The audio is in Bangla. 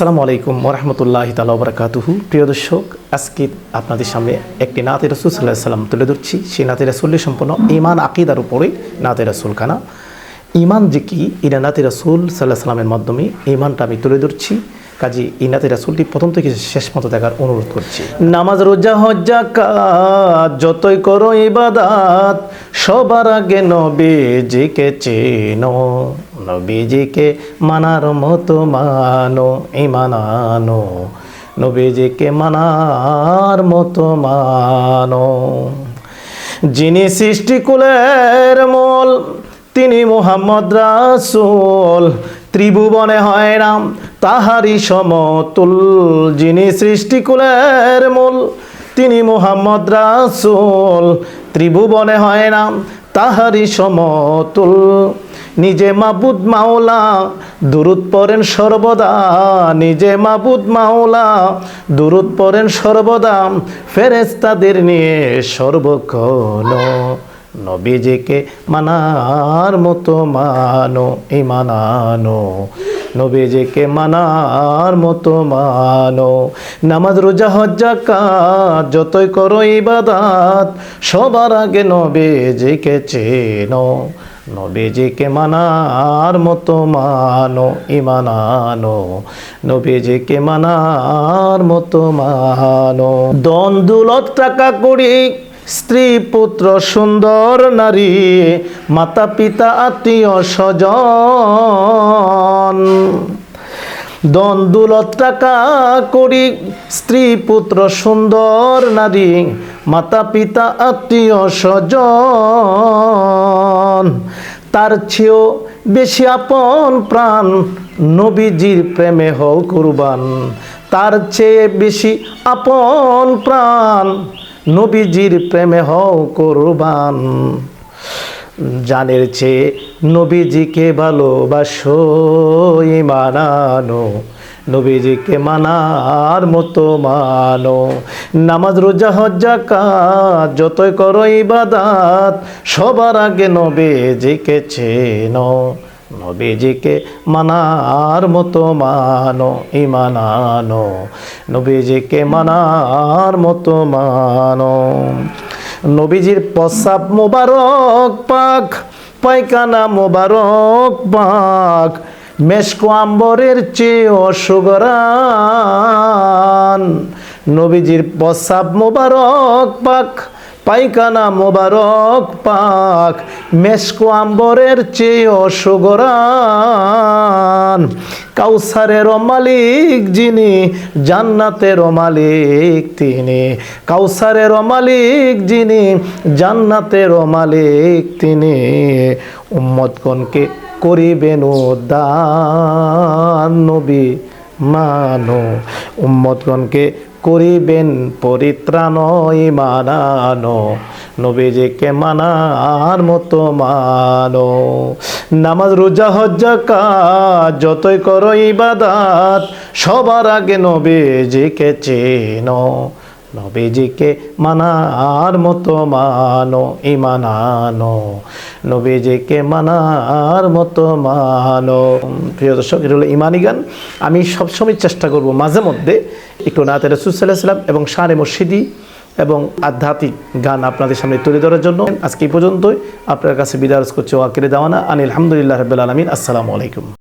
আসসালামু আলাইকুম ওরহমতুল্লাহ তালা বরকাতুহু প্রিয় দর্শক, আজকে আপনাদের সামনে একটি নাতে রসুল সাল্লাহ সাল্লাম তুলে ধরছি। সেই নাতে রসুল্লি সম্পন্ন ইমান আকিদার উপরে নাতে রসুল খানা ইমান যে কি, এটা নাতে রসুল সাল্লাহ সাল্লামের মাধ্যমে ইমানটা আমি তুলে ধরছি। কাজী এই নাতে রাসুলটি প্রথম থেকে শেষ মতো দেখার অনুরোধ করছি। নামাজ, রোজা হজ্জা কাজ যতই করো ইবাদাত, সবার আগে নবীজিকে চেনো, নবীজিকে মানার মতো মানো ইমানানো নবীজিকে মানার মতো মানো। যিনি সৃষ্টিকুলের মূল, তিনি মোহাম্মদ রাসূল। ত্রিভুবনে হয় নাম তাহারি সমতুল, যিনি সৃষ্টিকুলের মূল, তিনি মোহাম্মদ রাসূল। ত্রিভুবনে হয় নাম তাহারি সমতুল। নিজে মাবুদ মাওলা, দুরুদ পড়েন সর্বদা। নিজে মাবুদ মাওলা, দুরুদ পড়েন সর্বদা। ফেরেস্তাদের নিয়ে সর্বক্ষণ নবীজিকে মানার মতো মানো, ইমানানো। নবীজিকে মানার মতো মানো। নামাজ, রোজা হজ্জা কাজ যতই করো ইবাদাত, সবার আগে নবীজিকে চেনো। নবীজিকে মানার মতো মানো ইমানানো নবীজিকে মানার মতো মানো। দ্বন্দ্বলত টাকা করি স্ত্রী পুত্র সুন্দর নারী, মাতা পিতা আত্মীয় স্বজন। দ্বন্দ্বলত টাকা করি, স্ত্রী পুত্র সুন্দর নারী, মাতা পিতা আত্মীয় স্বজন। তার চেয়েও বেশি আপন প্রাণ নবীজির প্রেমে হও কুরবান। তার চেয়ে বেশি আপন প্রাণ নবীজির প্রেমে হও কুরবান। জানের চেয়ে নবীজিকে ভালোবাসো মানানো নবীজিকে মানার মতো মানো। নামাজ, রোজা হজ্জা কাজ যতই করো ইবাদাত, সবার আগে নবীজিকে চেনো। নবীজিকে মানার মতো মানো, ইমানানো। নবীজিকে মানার মতো মানো। নবীজির প্রসাব মোবারক পাক, পায়খানা মোবারক পাক, মেশকো আম্বরের চেয়েও সুগরান। নবীজির প্রসাব মোবারক পাক পায়খানা মোবারক পাক, মেশকো আম্বরের চেয়েও সুগরান। কাউসারের মালিক যিনি, জান্নাতের মালিক তিনি। কাউসারের মালিক যিনি, জান্নাতের মালিক তিনি। উম্মতগণকে করিবেন দান নবী। মানো, উম্মতগণকে করিবেন পরিত্রাণ মানানো নবীজিকে মানার মতো মানো। নামাজ, রোজা হজ্জা কাজ যতই করো ইবাদাত, সবার আগে নবীজিকে চেনো। নবীজিকে মানার মতো মানো, ইমানানো। নবীজিকে মানার মতো মানো। প্রিয় দর্শক, এটা হলো ইমানি গান। আমি সবসময় চেষ্টা করব মাঝে মধ্যে একটু নাতে রসুলাম এবং সারে মসজিদি এবং আধ্যাত্মিক গান আপনাদের সামনে তুলে ধরার জন্য। আজকে এই পর্যন্তই। আপনার কাছে বিদারস করছে ওয়াকিরে দাওয়ানা। আনিল আলহামদুলিল্লাহ রবিল আলমিন। আসসালামু আলাইকুম।